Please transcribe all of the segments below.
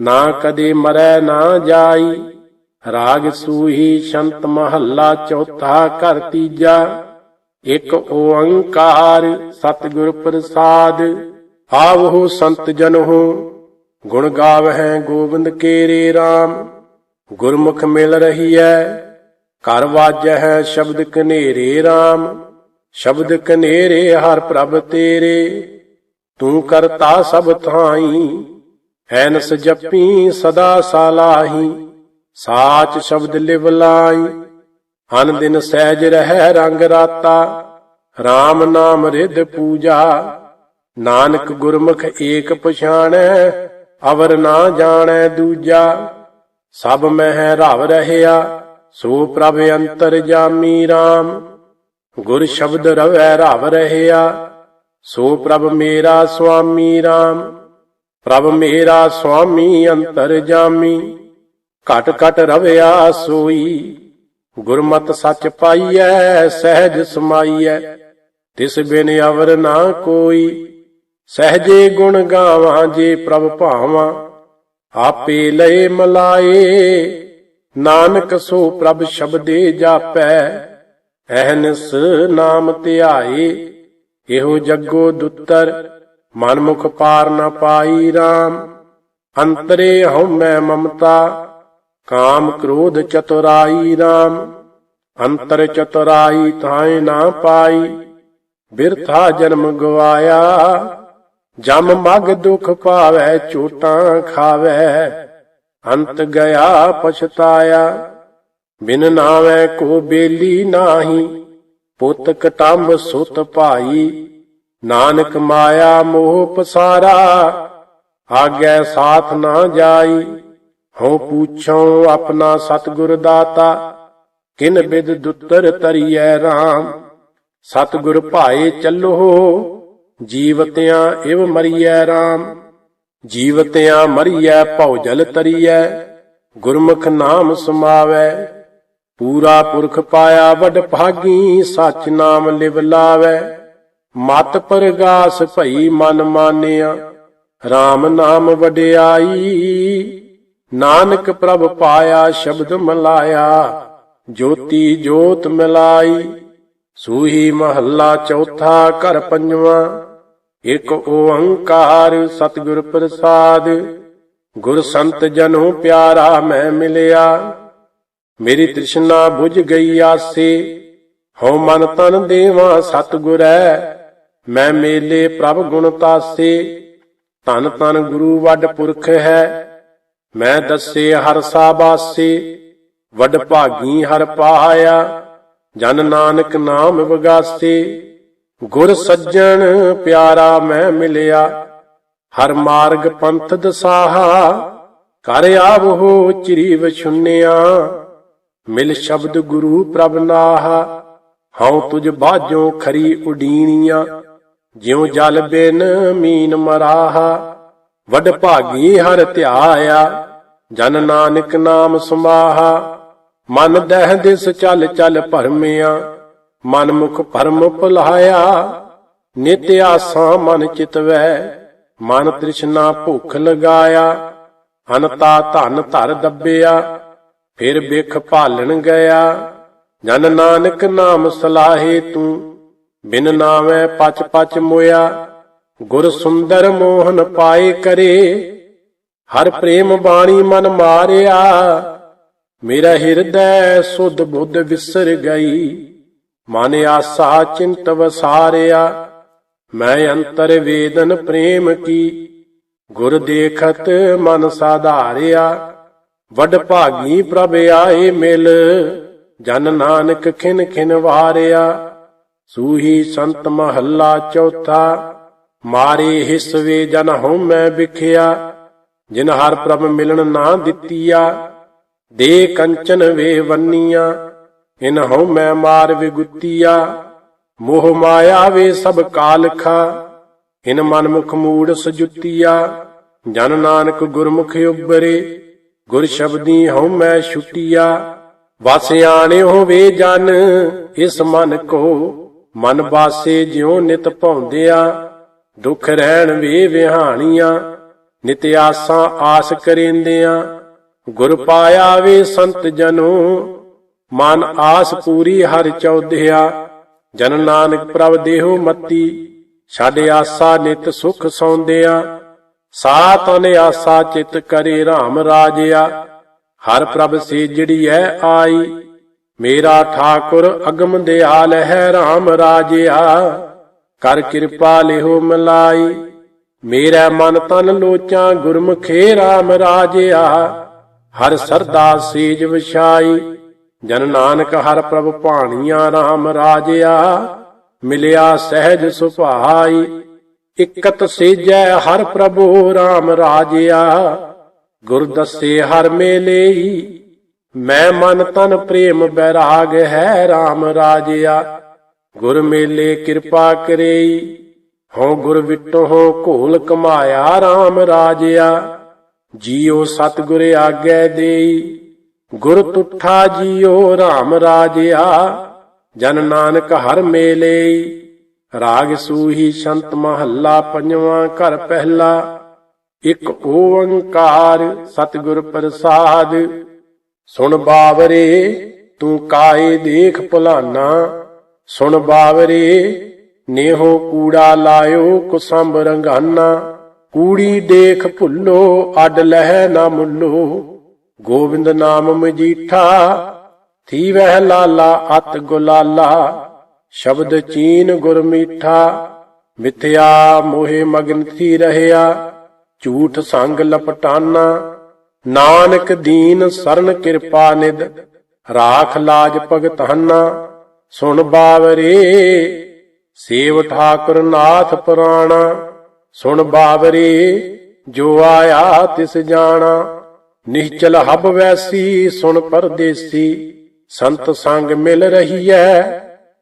ਨਾ ਕਦੇ ਮਰੈ ਨਾ ਜਾਈ। ਰਾਗ ਸੂਹੀ ਸ਼ੰਤ ਮਹੱਲਾ ਚੌਥਾ ਘਰ ਤੀਜਾ। ਇੱਕ ਓੰਕਾਰ ਸਤਿਗੁਰ ਪ੍ਰਸਾਦ। ਆਵਹੁ ਸੰਤ ਜਨਹੁ, ਗੁਣ ਗਾਵਹਿ ਗੋਬਿੰਦ ਕੇਰੇ RAM ਗੁਰਮੁਖ ਮਿਲ ਰਹੀਐ, ਘਰ ਵਾਜਹਿ ਸ਼ਬਦ ਕਨੇਰੇ RAM ਸ਼ਬਦ ਕਨੇਰੇ ਹਰ ਪ੍ਰਭ ਤੇਰੇ, ਤੂੰ ਕਰਤਾ ਸਭ ਥਾਈ। ਐਨਸ ਜਪੀ ਸਦਾ ਸਾਲਾਹੀ, ਸਾਚ ਸ਼ਬਦ ਲਿਵ ਲਾਈ। ਅਨ ਦਿਨ ਸਹਿਜ ਰਹਿ ਰੰਗ ਰਾਤਾ RAM ਨਾਮ ਰਿਧ ਪੂਜਾ। ਨਾਨਕ ਗੁਰਮੁਖ ਏਕ ਪਛਾਣੈ, ਅਵਰ ਨਾ ਜਾਣੈ ਦੂਜਾ। ਸਭ ਮਹਿ ਰਵ ਰਹਿਆ, ਸੋ ਪ੍ਰਭ ਅੰਤਰ ਜਾਮੀ RAM ਗੁਰ ਸ਼ਬਦ ਰਵੈ ਰਵ ਰਹਿਆ, ਸੋ ਪ੍ਰਭ ਮੇਰਾ ਸੁਆਮੀ RAM ਪ੍ਰਭ ਮੇਰਾ ਸੁਆਮੀ ਅੰਤਰ ਜਾਮੀ, ਘਟ ਘਟ ਰਵਿਆ ਸੋਈ ਗੁਰਮਤ ਸੱਚ ਪਾਈਐ, ਸਹਿਜ ਸਮਾਈਐ, ਤਿਸ ਬਿਨ ਅਵਰ ਨਾ ਕੋਈ। ਸਹਜੇ ਗੁਣ ਗਾਵਾਂ ਜੇ ਪ੍ਰਭ ਭਾਵਾਂ, ਆਪੇ ਲਏ ਮਲਾਏ। ਨਾਨਕ ਸੋ ਪ੍ਰਭ ਸ਼ਬਦੇ ਜਾਪੈ ਅਹਨਿਸ ਨਾਮ ਧਿਆਏ, ਇਹੋ ਜੱਗੋ ਦੁੱਤਰ। ਮਨਮੁਖ ਪਾਰ ਨ ਪਾਈ RAM ਅੰਤਰੇ ਹਉਮੈ ਮਮਤਾ, ਕਾਮ ਕ੍ਰੋਧ ਚਤੁਰਾਈ RAM ਅੰਤਰ ਚਤੁਰਾਈ ਥਾਏ ਨਾ ਪਾਈ, ਬਿਰਥਾ ਜਨਮ ਗਵਾਇਆ। ਜਮ ਮਗ ਦੁਖ ਪਾਵੈ ਚੋਟਾਂ ਖਾਵੈ, ਅੰਤ ਗਿਆ ਪਛਤਾਇਆ। ਬਿਨ ਨਾਵੈ ਕੋ ਬੇਲੀ ਨਾਹੀ, ਪੁੱਤ ਕਟੰਬ ਸੁਤ ਭਾਈ। ਨਾਨਕ ਮਾਇਆ ਮੋਹ ਪਸਾਰਾ ਆਗੈ ਸਾਥ ਨਾ ਜਾਈ। ਹਉ ਪੁੱਛਉ ਆਪਣਾ ਸਤਿਗੁਰ ਦਾਤਾ, ਕਿਨ ਬਿਦ ਦੁੱਤਰ ਤਰੀਐ RAM ਸਤਿਗੁਰ ਭਾਏ ਚੱਲੋ, ਜੀਵਤਿਆਂ ਇਵ ਮਰੀਐ RAM ਜੀਵਤਿਆਂ ਮਰੀਐ, ਭਉਜਲ ਤਰੀਐ। ਗੁਰਮੁਖ ਨਾਮ ਸਮਾਵੈ। ਪੂਰਾ ਪੁਰਖ ਪਾਇਆ, ਵਡ ਭਾਗੀ, ਸਚ ਨਾਮ ਲਿਵ ਲਾਵੈ। ਮਤ ਪਰਗਾਸ ਭਈ ਮਨ ਮਾਨਿਆ RAM ਨਾਮ ਵਡਿਆਈ। ਨਾਨਕ ਪ੍ਰਭ ਪਾਇਆ ਸ਼ਬਦ ਮਲਾਇਆ, ਜੋਤੀ ਜੋਤ ਮਿਲਾਈ। ਸੂਹੀ ਮਹੱਲਾ ਚੌਥਾ ਘਰ ਪੰਜਵਾਂ, ਇਕ ਓੰਕਾਰ ਸਤਿਗੁਰ ਪ੍ਰਸਾਦ। ਗੁਰ ਸੰਤ ਜਨੋ ਪਿਆਰਾ ਮੈਂ ਮਿਲਿਆ, ਮੇਰੀ ਤ੍ਰਿਸ਼ਨਾ ਬੁਝ ਗਈ ਆਸੇ। ਹਉ ਮਨ ਤਨ ਦੇਵਾ ਸਤਿਗੁਰੈ ਮੈਂ ਮੇਲੇ ਪ੍ਰਭ ਗੁਣ ਤਾਸੇ, ਧਨ ਧਨ ਗੁਰੂ ਵੱਡ ਪੁਰਖ ਹੈ। ਮੈਂ ਦੱਸੇ ਹਰ ਸਾਬਾਸੇ, ਵੱਡ ਭਾਗੀ ਹਰ ਪਾਇਆ। ਜਨ ਨਾਨਕ ਨਾਮ ਵਗਾਸੇ, ਗੁਰ ਸੱਜਣ ਪਿਆਰਾ ਮੈਂ ਮਿਲਿਆ। ਹਰ ਮਾਰਗ ਪੰਥ ਦਸਾਹਾ ਕਰ ਆਵੋ ਚਿਰੀ ਵਿਛੁੰਨਿਆ। ਮਿਲ ਸ਼ਬਦ ਗੁਰੂ ਪ੍ਰਭ ਨਾਹਾ, ਹਉ ਤੁਝ ਬਾਝੋਂ ਖਰੀ ਉਡੀਨੀਆਂ। ਜਿਉ ਜਲ ਬਿਨ ਮੀਨ ਮਰਾਹਾ, ਵੱਡ ਭਾਗੀ ਹਰ ਧਿਆਇਆ, ਜਨ ਨਾਨਕ ਨਾਮ ਸਮਾਹਾ ਮਨ ਦਹਿ ਦਿਸ ਚਲ ਚੱਲ ਭਰਮਿਆ, ਮਨ ਮੁਖ ਭਰਮ ਭੁਲਾਇਆ। ਨਿਤ ਆਸਾਂ ਮਨ ਚਿਤਵੈ, ਮਨ ਤ੍ਰਿਸ਼ਨਾ ਭੁਖ ਲਗਾਇਆ। ਅਨਤਾ ਧਨ ਧਰ ਦੱਬਿਆ, ਫਿਰ ਬਿਖ ਭਾਲਣ ਗਿਆ। ਜਨ ਨਾਨਕ ਨਾਮ ਸਲਾਹੇ ਤੂੰ ਬਿਨ ਨਾਵੇਂ ਪਚ ਪਚ ਮੋਇਆ, ਗੁਰ ਸੁੰਦਰ ਮੋਹਨ ਪਾਏ ਕਰੇ। ਹਰ ਪ੍ਰੇਮ ਬਾਣੀ ਮਨ ਮਾਰਿਆ, ਮੇਰਾ ਹਿਰਦੈ ਸੁਧ ਬੁੱਧ ਵਿਸਰ ਗਈ। ਮਨ ਆਸਾ ਚਿੰਤ ਵਸਾਰਿਆ, ਮੈਂ ਅੰਤਰ ਵੇਦਨ ਪ੍ਰੇਮ ਕੀ। ਗੁਰ ਦੇਖਤ ਮਨ ਸਾਧਾਰਿਆ, ਵੱਡ ਭਾਗੀ ਪ੍ਰਭ ਆਏ ਮਿਲ। ਜਨ ਨਾਨਕ ਖਿਨ ਖਿਨ ਵਾਰਿਆ ਸੂਹੀ ਸੰਤ ਮਹੱਲਾ ਚੌਥਾ, ਮਾਰੇ ਹਿਸਵੇ ਜਨ ਹਉਮੈ ਵਿਖਿਆ, ਜਿਨ ਹਰ ਪ੍ਰਭ ਮਿਲਣ ਨਾ ਦਿੱਤੀਆ, ਦੇ ਕੰਚਨ ਵੇ ਵੰਨੀਆਂ, ਇਨ ਹਉਮੈ ਮਾਰ ਵਿਗੁੱਤੀਆ, ਮੋਹ ਮਾਇਆ ਵੇ ਸਭ ਕਾਲਖਾ, ਇਨ ਮਨ ਮੁਖ ਮੂੜ ਸਜੁੱਤੀਆ, ਜਨ ਨਾਨਕ ਗੁਰਮੁਖ ਉਬਰੇ ਗੁਰ ਸ਼ਬਦੀ ਹਉਮੈ ਛੁਟੀਆ ਵਸਿਆਣੇ ਆਣਿਓ ਵੇ ਜਨ, ਇਸ ਮਨ ਕੋ ਮਨ ਬਾਸੇ ਜਿਉ ਨਿਤ ਭੌਂਦਿਆ ਦੁਖ ਰਹਿਣ ਵੇ ਵਿਹਾਣੀਆਂ, ਨਿਤ ਆਸਾਂ ਆਸ ਕਰੇਂਦਿਆਂ, ਗੁਰ ਪਾਇਆ ਵੇ ਸੰਤ ਜਨੋ, ਮਨ ਆਸ ਪੂਰੀ ਹਰ ਚੌਧਿਆ, ਜਨ ਨਾਨਕ ਪ੍ਰਭ ਦੇਹੋ ਮਤੀ, ਛੱਡ ਆਸਾ ਨਿਤ ਸੁਖ ਸੌਂਦਿਆ ਸਾ ਤਨ ਆਸਾ ਚਿਤ ਕਰੇ RAM ਰਾਜਿਆ, ਹਰ ਪ੍ਰਭ ਸੇ ਜਿਹੜੀ ਐ ਆਈ ਮੇਰਾ ਠਾਕੁਰ ਅਗਮ ਦਿਆਲ ਹੈ RAM ਰਾਜਿਆ। ਕਰ ਕਿਰਪਾ ਲਿਹੋ ਮਲਾਈ। ਮੇਰਾ ਮਨ ਤਨ ਲੋਚਾਂ, ਗੁਰਮੁਖੇ RAM ਰਾਜਿਆ। ਹਰ ਸਰਦਾ ਸੇਜ ਵਿਛਾਈ। ਜਨ ਨਾਨਕ ਹਰ ਪ੍ਰਭ ਭਾਣੀਆਂ RAM ਰਾਜਿਆ। ਮਿਲਿਆ ਸਹਿਜ ਸੁਭਾਈ। ਇਕਤ ਸੇਜੈ ਹਰ ਪ੍ਰਭੂ RAM ਰਾਜਿਆ। ਗੁਰ ਦੱਸੇ ਹਰ ਮੇਲੇਈ। ਮੈਂ ਮਨ ਤਨ ਪ੍ਰੇਮ ਬੈਰਾਗ ਹੈ RAM ਰਾਜਿਆ। ਗੁਰ ਮੇਲੇ ਕਿਰਪਾ ਕਰੇਈ। ਹਉ ਗੁਰ ਵਿਟੋ ਘੋਲ ਕਮਾਇਆ RAM ਰਾਜਿਆ। ਜੀਉ ਸਤਿਗੁਰ ਆਗੈ ਦੇਈ। ਗੁਰ ਤੁਠਾ ਜੀਉ RAM ਰਾਜਿਆ। ਜਨ ਨਾਨਕ ਹਰ ਮੇਲੇ ਰਾਗ ਸੂਹੀ ਸ਼ੰਤ ਮਹੱਲਾ ਪੰਜਵਾਂ ਘਰ ਪਹਿਲਾ। ਇੱਕ ਓੰਕਾਰ ਸਤਿਗੁਰ ਪ੍ਰਸਾਦ। ਸੁਣ ਬਾਵਰੇ, ਤੂੰ ਕਾਏ ਦੇਖ ਭੁਲਾਨਾ? ਸੁਣ ਬਾਵਰੇ, ਨੇਹੋ ਕੂੜਾ ਲਾਇਓ ਕੁਸੰਭ ਰੰਗਾਨਾ। ਕੂੜੀ ਦੇਖ ਭੁੱਲੋ, ਅੱਡ ਲਹਿ ਨਾ ਮੁੱਲੋ। ਗੋਬਿੰਦ ਨਾਮ ਮਜੀਠਾ ਥੀ ਵਹਿ ਲਾਲਾ ਅਤ ਗੁਲਾਲਾ। ਸ਼ਬਦ ਚੀਨ ਗੁਰ ਮੀਠਾ, ਮਿਥਿਆ ਮੋਹਿ ਮਗਨ ਥੀ ਰਹਿਆ। ਝੂਠ ਸੰਗ ਲਪਟਾਨਾ। ਨਾਨਕ ਦੀਨ ਸਰਨ ਕਿਰਪਾ ਨਿਦ ਰਾਖ ਲਾਜ ਭਗਤ ਭਗਤਾਨਾ ਸੁਣ ਬਾਵਰੇ, ਸੇਵ ਠਾਕੁਰ ਨਾਥ ਪੁਰਾਣਾ, ਸੁਣ ਬਾਵਰੇ, ਜੋ ਆਇਆ ਤਿਸ ਜਾਣਾ ਨਿਹਚਲ ਹਬ ਵੈਸੀ ਸੁਣ ਪਰਦੇਸੀ, ਸੰਤ ਸੰਗ ਮਿਲ ਰਹੀਐ,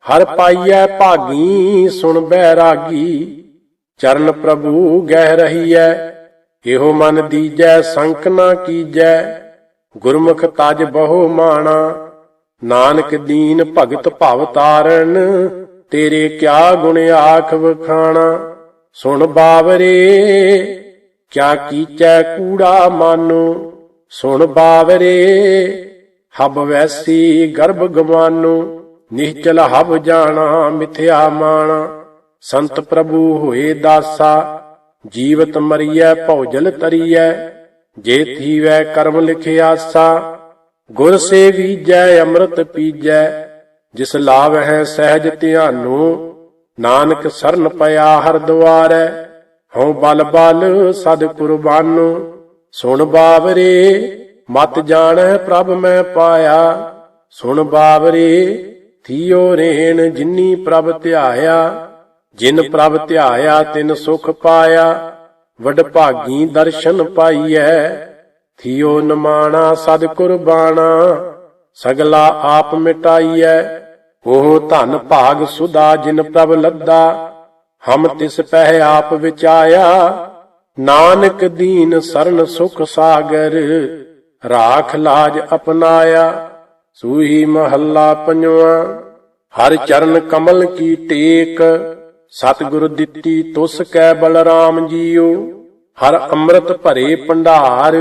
ਹਰ ਪਾਈਐ ਭਾਗੀ ਸੁਣ ਬੈਰਾਗੀ, ਚਰਨ ਪ੍ਰਭੂ ਗਹਿ ਰਹੀਐ ਇਹੋ ਮਨ ਦੀਜੈ, ਸੰਕ ਨਾ ਕੀਜੈ। ਗੁਰਮੁਖ ਤਜ ਬਹੁ ਮਾਣਾ। ਨਾਨਕ ਦੀਨ ਭਗਤ ਭਵ ਤਾਰਨ। ਤੇਰੇ ਕਿਆ ਗੁਣ ਆਖ ਵਖਾਣਾ ਸੁਣ ਬਾਵਰੇ, ਕਿਆ ਕੀਚੈ ਕੂੜਾ ਮਾਨੋ। ਸੁਣ ਬਾਵਰੇ, ਹਬ ਵੈਸੀ ਗਰਭ ਗਵਾਨੋ। ਨਿਹਚਲ ਹਬ ਜਾਣਾ ਮਿਥਿਆ ਮਾਣਾ। ਸੰਤ ਪ੍ਰਭੂ ਹੋਏ ਦਾਸਾ। ਜੀਵਤ ਮਰੀਐ ਭੌਜਲ ਤਰੀਐ, ਜੇ ਥੀਵੈ ਕਰਮ ਲਿਖਿਆਸਾ ਗੁਰ ਸੇਵੀ ਜੈ ਅੰਮ੍ਰਿਤ ਪੀਜੈ, ਜਿਸ ਲਾਭ ਹੈ ਸਹਿਜ ਧਿਆਨੋ, ਨਾਨਕ ਸਰਨ ਪਿਆ ਹਰ ਦੁਆਰੈ, ਹਉ ਬਲ ਬਲ ਸਦ ਕੁਰਬਾਨੋ, ਸੁਣ ਬਾਵਰੇ, ਮਤ ਜਾਣੈ ਪ੍ਰਭ ਮੈਂ ਪਾਇਆ, ਸੁਣ ਬਾਵਰੇ, ਥੀਓ ਰੇਣ ਜਿਨੀ ਪ੍ਰਭ ਧਿਆਇਆ ਜਿਨ ਪ੍ਰਭ ਧਿਆਇਆ, ਤਿਨ ਸੁਖ ਪਾਇਆ, ਵਡ ਭਾਗੀ ਦਰਸ਼ਨ ਪਾਈਐ। ਥੀਓ ਨਮਾਣਾ, ਸਦ ਕੁਰਬਾਨਾ ਸਗਲਾ ਆਪ ਮਿਟਾਈਐ। ਉਹ ਧਨ ਭਾਗ ਸੁਦਾ, ਜਿਨ ਪ੍ਰਭ ਲੱਦਾ, ਹਮ ਤਿਸ ਪਹਿ ਆਪ ਵਿਚਾਇਆ। ਨਾਨਕ ਦੀਨ ਸਰਨ ਸੁਖ ਸਾਗਰ, ਰਾਖ ਲਾਜ ਅਪਨਾਇਆ। ਸੂਹੀ ਮਹੱਲਾ ਪੰਜਵਾ, ਹਰ ਚਰਨ ਕਮਲ ਕੀ ਟੇਕ ਸਤਿਗੁਰ ਦਿੱਤੀ ਤੁਸ ਕੈ ਬਲਰਾਮ ਜੀਓ, ਹਰ ਅੰਮ੍ਰਿਤ ਭਰੇ ਭੰਡਾਰ,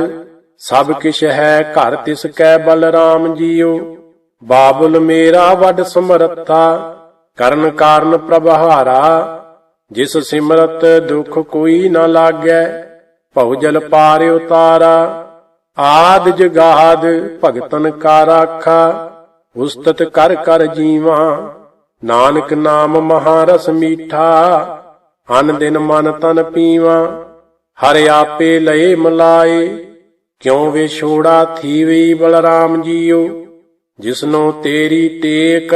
ਸਭ ਕਿਛ ਹੈ ਘਰ ਤਿਸ ਕੈ ਬਲਰਾਮ ਜੀਓ। ਬਾਬੁਲ ਮੇਰਾ ਵੱਡ ਸਮਰੱਥਾ, ਕਰਨ ਕਾਰਨ ਪ੍ਰਭਹਾਰਾ ਜਿਸ ਸਿਮਰਤ ਦੁਖ ਕੋਈ ਨਾ ਲਾਗੈ ਭਉ ਜਲ ਪਾਰ ਉਤਾਰਾ, ਆਦ ਜਗਾਦ ਭਗਤਨ ਕਾ ਰਾਖਾ ਉਸਤਤ ਕਰ ਕਰ ਜੀਵਾ। ਨਾਨਕ ਨਾਮ ਮਹਾਰਸ ਮੀਠਾ, ਅਨ ਦਿਨ ਮਨ ਤਨ ਪੀਵਾ, ਹਰ ਆਪੇ ਲਏ ਮਲਾਏ, ਕਿਉ ਵੇ ਛੋੜਾ ਥੀਵੀ ਬਲਰਾਮ ਜੀਓ, ਜਿਸਨੋ ਤੇਰੀ ਟੇਕ,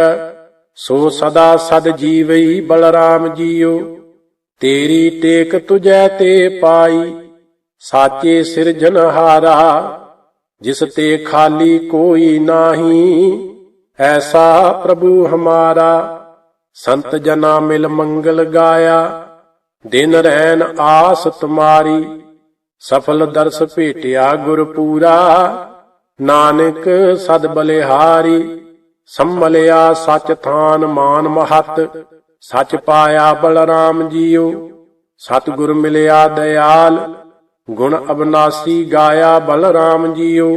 ਸੋ ਸਦਾ ਸਦ ਜੀਵਈ ਬਲਰਾਮ ਜੀਓ। ਤੇਰੀ ਟੇਕ ਤੁਜੈ ਤੇ ਪਾਈ, ਸਾਚੇ ਸਿਰਜਨਹਾਰਾ ਜਿਸ ਤੇ ਖਾਲੀ ਕੋਈ ਨਾਹੀ, ਐਸਾ ਪ੍ਰਭੂ ਹਮਾਰਾ ਸੰਤ ਜਨਾ ਮਿਲ ਮੰਗਲ ਗਾਇਆ, ਦਿਨ ਰਹਿਣ ਆਸ ਤੁਮਾਰੀ ਸਫਲ ਦਰਸ ਭੇਟਿਆ ਗੁਰ ਪੂਰਾ ਨਾਨਕ ਸਦ ਬਲਿਹਾਰੀ, ਸੰਭਲਿਆ ਸਚ ਥਾਨ ਮਾਨ ਮਹਤ, ਸਚ ਪਾਇਆ ਬਲਰਾਮ ਜੀਓ, ਸਤਿਗੁਰ ਮਿਲਿਆ ਦਇਆਲ, ਗੁਣ ਅਬਨਾਸੀ ਗਾਇਆ ਬਲਰਾਮ ਜੀਓ,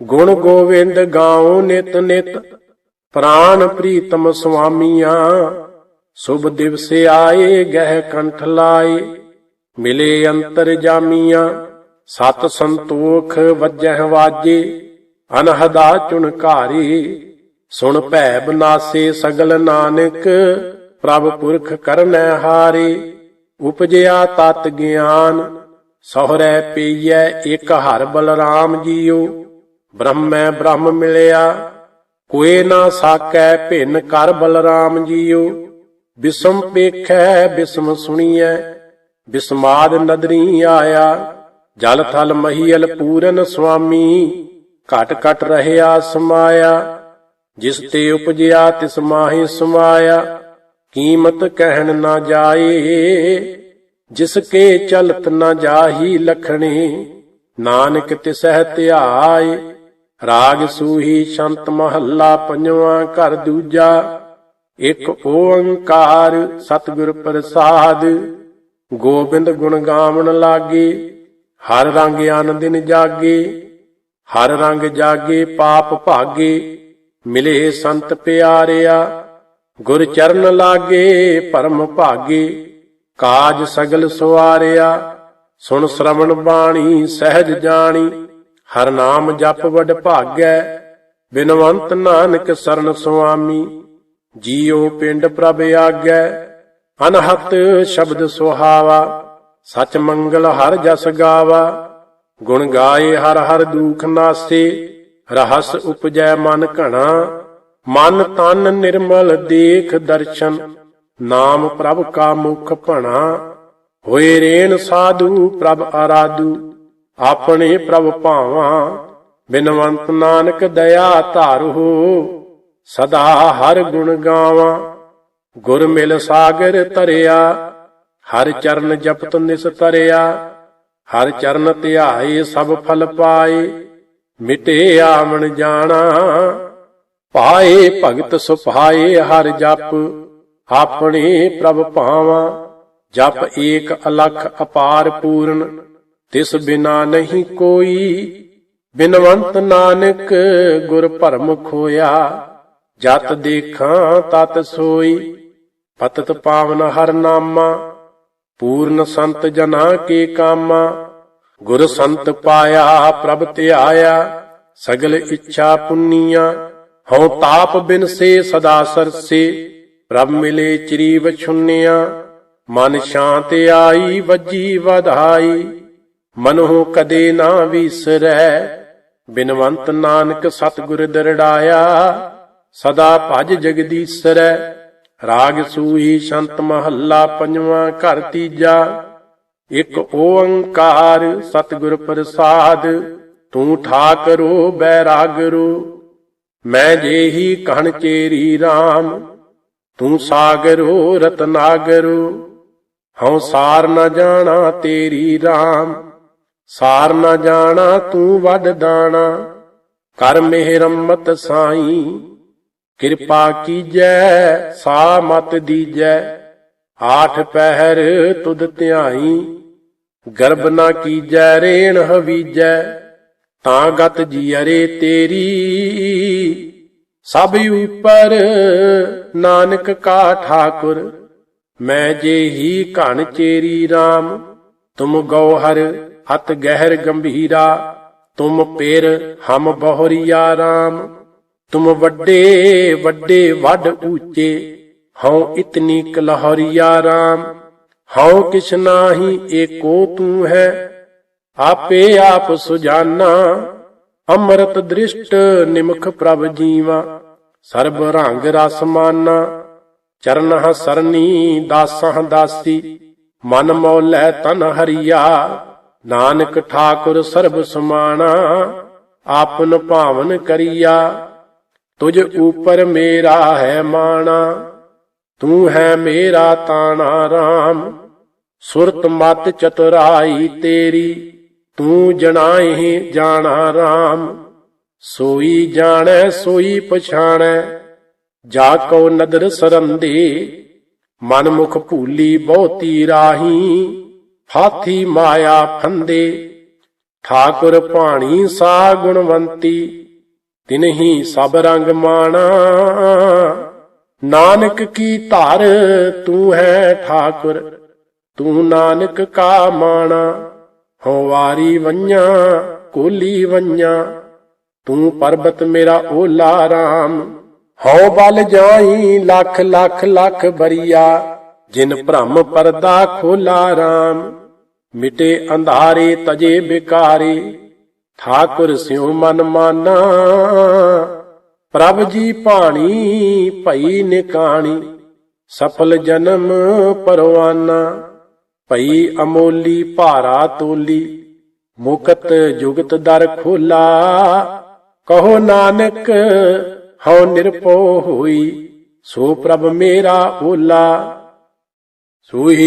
ਗੁਣ ਗੋਵਿੰਦ ਗਾਉ ਨਿਤ ਨਿਤ ਪ੍ਰਾਨ ਪ੍ਰੀਤਮ ਸੁਆਮੀਆਂ, ਸੁਭ ਦਿਵਸੇ ਆਏ, ਗਹਿ ਕੰਠ ਲਾਏ। ਮਿਲੇ ਅੰਤਰ ਜਾਮੀਆਂ, ਸਤ ਸੰਤੋਖ ਵੱਜਹਿ ਵਾਜੇ। ਅਨਹਦਾ ਚੁਣਕਾਰੀ ਸੁਣ ਭੈ ਬਨਾਸੇ ਸਗਲ ਨਾਨਕ, ਪ੍ਰਭ ਪੁਰਖ ਕਰਨੈ ਹਾਰੇ। ਉਪਜਿਆ ਤਤ ਗਿਆਨ, ਸਹੁਰੈ ਪਈਐ ਇਕ ਹਰ ਬਲਰਾਮ ਜੀਓ। ਬ੍ਰਹਮੈ ਬ੍ਰਹਮ ਮਿਲਿਆ ਕੋਏ ਨਾ ਸਾਕੈ ਭਿੰਨ ਕਰ ਬਲਰਾਮ ਜੀਓ। ਬਿਸਮ ਪੇਖੈ, ਬਿਸਮ ਸੁਣੀਐ। ਬਿਸਮਾਦ ਨਦਰੀ ਆਇਆ। ਜਲ ਥਲ ਮਹੀਲ ਪੂਰਨ ਸੁਆਮੀ। ਘਟ ਘਟ ਰਹਿਆ ਸਮਾਇਆ। ਜਿਸ ਤੇ ਉਪਜਿਆ ਤਿਸ ਮਾਹੀ ਸਮਾਇਆ। ਕੀਮਤ ਕਹਿਣ ਨਾ ਜਾਏ। ਜਿਸ ਕੇ ਚਲਤ ਨਾ ਜਾਹੀ ਲਖਣੀ। ਨਾਨਕ ਤਿਸਹਿ ਧਿਆਏ। ਰਾਗ ਸੂਹੀ ਸ਼ੰਤ ਮਹੱਲਾ ਪੰਜਵਾਂ ਘਰ ਦੂਜਾ, ਇੱਕ ਓੰਕਾਰ ਸਤਿਗੁਰ ਪ੍ਰਸਾਦ। ਗੋਬਿੰਦ ਗੁਣ ਗਾਵਣ ਲਾਗੇ, ਹਰ ਰੰਗ ਆਨੰਦਿਨ ਜਾਗੇ, ਹਰ ਰੰਗ ਜਾਗੇ ਪਾਪ ਭਾਗੇ, ਮਿਲੇ ਸੰਤ ਪਿਆਰਿਆ, ਗੁਰ ਚਰਨ ਲਾਗੇ ਪਰਮ ਭਾਗੇ, ਕਾਜ ਸਗਲ ਸੁਆਰਿਆ, ਸੁਣ ਸ਼ਰਵਣ ਬਾਣੀ ਸਹਿਜ ਜਾਣੀ। ਹਰ ਨਾਮ ਜਪ ਵਡ ਭਾਗੈ, ਬਿਨਵੰਤ ਨਾਨਕ ਸਰਨ ਸੁਆਮੀ, ਜੀਉ ਪਿੰਡ ਪ੍ਰਭ ਆਗੈ, ਅਨਹਤ ਸ਼ਬਦ ਸੁਹਾਵਾ, ਸਚ ਮੰਗਲ ਹਰ ਜਸ ਗਾਵਾ, ਗੁਣ ਗਾਏ ਹਰ ਹਰ ਦੁਖ ਨਾਸੇ, ਰਹਸ ਉਪਜੈ ਮਨ ਘਣਾ, ਮਨ ਤਨ ਨਿਰਮਲ ਦੇਖ ਦਰਸ਼ਨ, ਨਾਮ ਪ੍ਰਭ ਕਾ ਮੁਖ ਭਣਾ, ਹੋਏ ਰੇਣ ਸਾਧੂ ਪ੍ਰਭ ਆਰਾਧੂ। ਆਪਣੇ ਪ੍ਰਭ ਭਾਵਾ, ਬਿਨਵੰਤ ਨਾਨਕ ਦਇਆ ਧਾਰੋ, ਸਦਾ ਹਰ ਗੁਣ ਗਾਵਾਂ। ਗੁਰ ਮਿਲ ਸਾਗਰ ਤਰਿਆ ਹਰ ਚਰਨ ਜਪਤ ਨਿਸ ਤਰਿਆ, ਹਰ ਚਰਨ ਧਿਆਏ ਸਭ ਫਲ ਪਾਏ। ਮਿਟੇ ਆਵਣ ਜਾਣਾ, ਪਾਏ ਭਗਤ ਸੁਭਾਏ ਹਰ ਜਪ। ਆਪਣੇ ਪ੍ਰਭ ਭਾਵਾ, ਜਪ ਏਕ ਅਲਖ ਅਪਾਰ ਪੂਰਨ। ਤਿਸ ਬਿਨਾ ਨਹੀਂ ਕੋਈ ਬਿਨਵੰਤ ਨਾਨਕ ਗੁਰ ਭਰਮ ਖੋਇਆ। ਜਤ ਦੇਖਾਂ, ਤਤ ਸੋਈ, ਪਤਤ ਪਾਵਨ ਹਰ ਨਾਮਾ, ਪੂਰਨ ਸੰਤ ਜਨਾ ਕੇ ਕਾਮਾ। ਗੁਰ ਸੰਤ ਪਾਇਆ, ਪ੍ਰਭ ਧਿਆਇਆ, ਸਗਲ ਇੱਛਾ ਪੁੰਨੀਆਂ। ਹਉ ਤਾਪ ਬਿਨ ਸੇ ਸਦਾ ਸਰਸੇ, ਪ੍ਰਭ ਮਿਲੇ ਚਰੀ ਵਛੁੰਨਿਆ ਮਨ ਸ਼ਾਂਤ ਆਈ, ਵੱਜੀ, ਵਧਾਈ। ਮਨਹੁ ਕਦੇ ਨਾ ਵਿਸਰੈ, ਬਿਨਵੰਤ ਨਾਨਕ ਸਤਿਗੁਰ ਦਰੜਾਇਆ, ਸਦਾ ਭਜ ਜਗਦੀਸ਼ਰੈ, ਰਾਗ ਸੂਹੀ ਸ਼ੰਤ ਮਹੱਲਾ ਪੰਜਵਾਂ ਘਰ ਤੀਜਾ, ਇੱਕ ਓੰਕਾਰ ਸਤਿਗੁਰ ਪ੍ਰਸਾਦ, ਤੂੰ ਠਾਕਰੋ ਬੈਰਾਗਰੋ, ਮੈਂ ਜੇਹੀ ਕਹਣ ਚੇਰੀ RAM ਤੂੰ ਸਾਗਰੋ ਰਤਨਾਗਰੋ, ਹਉ ਸਾਰ ਨ ਜਾਣਾ ਤੇਰੀ RAM ਸਾਰ ਨਾ ਜਾਣਾ, ਤੂੰ ਵੱਡ ਦਾਣਾ। ਕਰ ਮਿਹਰਮਤ ਸਾਈ, ਕਿਰਪਾ ਕੀਜੈ, ਸਾ ਮਤ ਦੀਜੈ। ਆਠ ਪਹਿਰ ਤੁਧ ਧਿਆਈ, ਗਰਬ ਨਾ ਕੀਜੈ, ਰੇਣ ਹਵੀਜੈ। ਤਾਂ ਗਤ ਜੀਅਰੇ ਤੇਰੀ, ਸਭ ਉਪਰ ਨਾਨਕ ਕਾ ਠਾਕੁਰ। ਮੈਂ ਜੇ ਹੀ ਘਣ ਚੇਰੀ RAM ਤੁਮ ਗੌਹਰ ਅਤ ਗਹਿਰ ਗੰਭੀਰਾ, ਤੁਮ ਪੇਰ ਹਮ ਬਹੁਰੀਆ RAM ਤੁਮ ਵੱਡੇ ਵੱਡੇ ਵੱਡ ਊਚੇ, ਹਉ ਇਤਨੀ ਕਲਹਰੀਆ RAM ਹਉ ਕਿਛ ਨਾਹੀ ਏਕੋ ਤੂੰ ਹੈ, ਆਪੇ ਆਪ ਸੁਜਾਨਾ। ਅੰਮ੍ਰਿਤ ਦ੍ਰਿਸ਼ਟ ਨਿਮਖ ਪ੍ਰਭ ਜੀਵਾ, ਸਰਬ ਰੰਗ ਰਸ ਮਾਨਾ। ਚਰਨਹ ਸਰਨੀ ਦਾਸਹ ਦਾਸੀ, ਮਨ ਮੌਲੈ ਤਨ ਹਰੀਆ। ਨਾਨਕ ਠਾਕੁਰ ਸਰਬ ਸਮਾਣਾ, ਆਪਨ ਭਾਵਨ ਕਰੀਆ ਤੁਝ ਉਪਰ ਮੇਰਾ ਹੈ ਮਾਣਾ, ਤੂੰ ਹੈ ਮੇਰਾ ਤਾਣਾ RAM ਸੁਰਤ ਮਤ ਚਤੁਰਾਈ ਤੇਰੀ, ਤੂੰ ਜਣਾਏ ਜਾਣਾ RAM ਸੋਈ ਜਾਣੈ, ਸੋਈ ਪਛਾਣੈ, ਜਾ ਕੋ ਨਦਰ ਸਰੰਦੇ, ਮਨ ਮੁਖ ਭੂਲੀ ਬਹੁਤੀ ਰਾਹੀ ਫਾਥੀ ਮਾਇਆ ਫੰਦੇ ਠਾਕੁਰ ਭਾਣੀ ਸਾ ਗੁਣਵੰਤੀ, ਤਿਨਹੀ ਸਭ ਰੰਗ ਮਾਣਾ। ਨਾਨਕ ਕੀ ਧਰ ਤੂੰ ਹੈ ਠਾਕੁਰ, ਤੂੰ ਨਾਨਕ ਕਾ ਮਾਣਾ। ਹਉ ਵਾਰੀ ਵੰਨਾ ਕੋਲੀ ਵੰਨਾ ਤੂੰ ਪਰਬਤ ਮੇਰਾ ਓਲਾ ਰਾਮ। ਹਉ ਬਲ ਜਾਈ, ਲੱਖ ਲੱਖ ਲੱਖ ਬਰੀਆ। ਜਿਨ ਭ੍ਰਮ ਪਰਦਾ ਖੋਲਾ ਰਾਮ, ਮਿਟੇ ਅੰਧਾਰੇ ਤਜੇ ਬਿਕਾਰੇ, ਠਾਕੁਰ ਸਿਉ ਮਨ ਮਾਨਾ। ਪ੍ਰਭ ਜੀ ਪਾਣੀ ਭਈ ਨਿਕਾਣੀ, ਸਫਲ ਜਨਮ ਪਰਵਾਨਾ। ਭਈ ਅਮੋਲੀ ਭਾਰਾ ਤੋਲੀ, ਮੁਕਤ ਜੁਗਤ ਦਰ ਖੋਲਾ। ਕਹੋ ਨਾਨਕ, ਹਉ ਨਿਰਪੋ ਹੋਈ, ਸੋ ਪ੍ਰਭ ਮੇਰਾ ਓਲਾ। ਸੋਈ